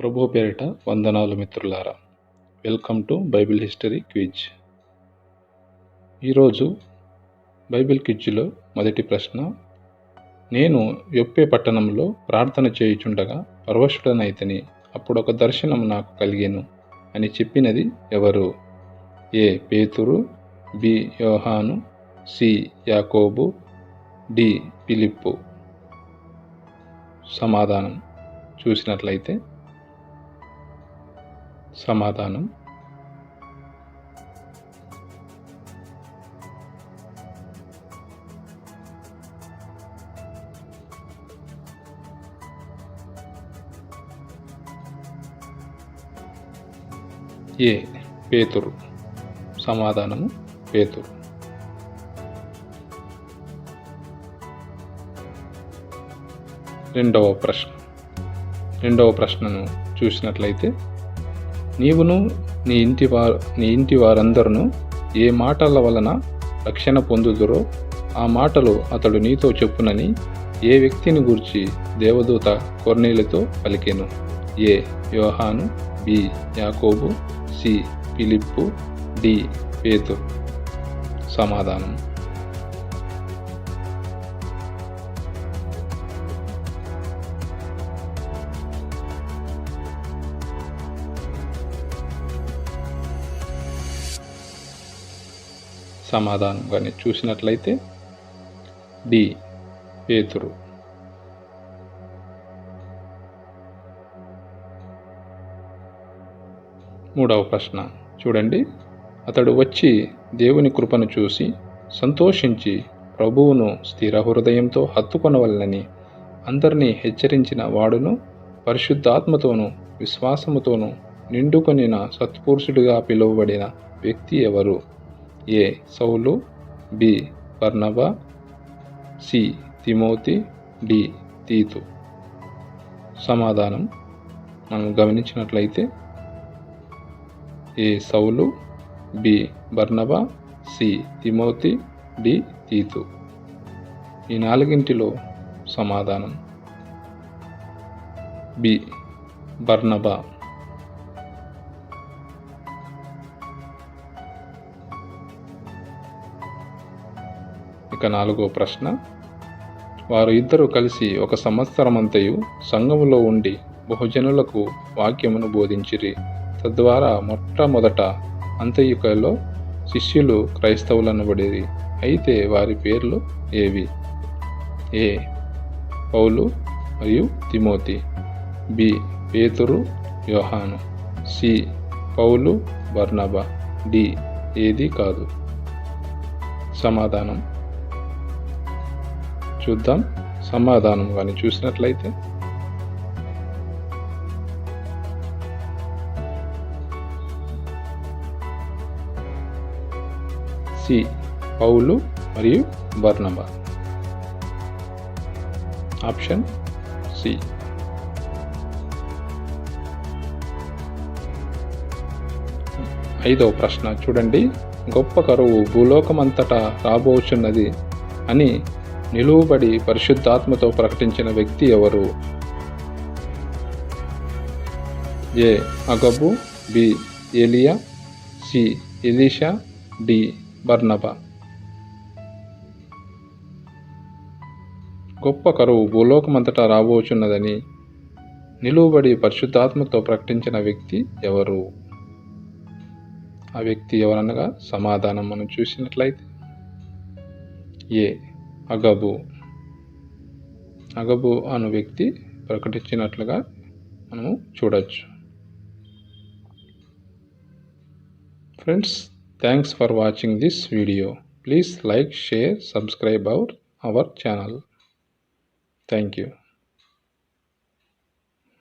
ప్రభు పేరిట వందనాలు మిత్రులారా. Welcome to Bible history quiz ఈరోజు బైబిల్ క్విజ్లో మొదటి ప్రశ్న నేను యొప్పే పట్టణంలో ప్రార్థన చేయుచుండగా పరవశుడనైతని అప్పుడు ఒక దర్శనం నాకు కలిగేను అని చెప్పినది ఎవరు? ఏ. పేతురు బి. యోహాను సి. యాకోబు డి. పిలిప్పు సమాధానం చూసినట్లయితే సమాధానం. ఏ పేతురు. సమాధానము పేతురు. రెండవ ప్రశ్న. రెండవ ప్రశ్నను చూసినట్లయితే నీవును నీ ఇంటి వారు నీ ఇంటి వారందరూ ఏ మాటల వలన రక్షణ పొందుదురో ఆ మాటలు అతడు నీతో చెప్పునని ఏ వ్యక్తిని గూర్చి దేవదూత కొర్నీలతో పలికెను. ఏ యోహాను బి యాకోబు సి పిలిప్పు డి పేతు సమాధానం. సమాధానం కానీ చూసినట్లయితే డి. పేతురు. మూడవ ప్రశ్న. చూడండి. అతడు వచ్చి దేవుని కృపను చూసి సంతోషించి ప్రభువును స్థిర హృదయంతో హత్తుకొనవలనని అందరినీ హెచ్చరించిన వాడును పరిశుద్ధాత్మతోనూ విశ్వాసముతోనూ నిండుకొనిన సత్పురుషుడిగా పిలువబడిన వ్యక్తి ఎవరు? ఏ సౌలు బి బర్నబా సి తిమోతి డి తీతు. సమాధానం మనం గమనించినట్లయితే ఏ సౌలు బి బర్నబా సి తిమోతి డి తీతు. ఈ నాలుగింటిలో సమాధానం. బి బర్నబా. ఇక నాలుగో ప్రశ్న. వారు ఇద్దరు కలిసి ఒక సంవత్సరమంతయు సంఘములో ఉండి బహుజనులకు వాక్యమును బోధించిరి. తద్వారా మొట్టమొదట అంతయుకలో శిష్యులు క్రైస్తవులనబడేది అయితే వారి పేర్లు ఏవి? ఏ. పౌలు మరియు తిమోతి. బి. పేతురు యోహాను. సి. పౌలు బర్నబా. డి. ఏది కాదు. సమాధానం. చూద్దాం. సమాధానం కానీ చూసినట్లయితే. సి. పౌలు మరియు బర్ణబ ఆప్షన్ సి. ఐదవ ప్రశ్న చూడండి. గొప్ప కరువు భూలోకమంతటా రాబోచున్నది అని నిలువబడి పరిశుద్ధాత్మతో ప్రకటించిన వ్యక్తి ఎవరు? ఏ. అగబు బి. ఎలియా సి. ఎలీషా డి. బర్నబా. గొప్ప కరువు భూలోకమంతటా రాబోచున్నదని నిలువబడి పరిశుద్ధాత్మతో ప్రకటించిన వ్యక్తి ఎవరు? ఆ వ్యక్తి ఎవరనగా సమాధానం మనం చూసినట్లయితే ఏ. అగబు. అగబు అను వ్యక్తి ప్రకటించినట్లుగా మనము చూడవచ్చు friends thanks for watching this video please like share subscribe our our channel thank you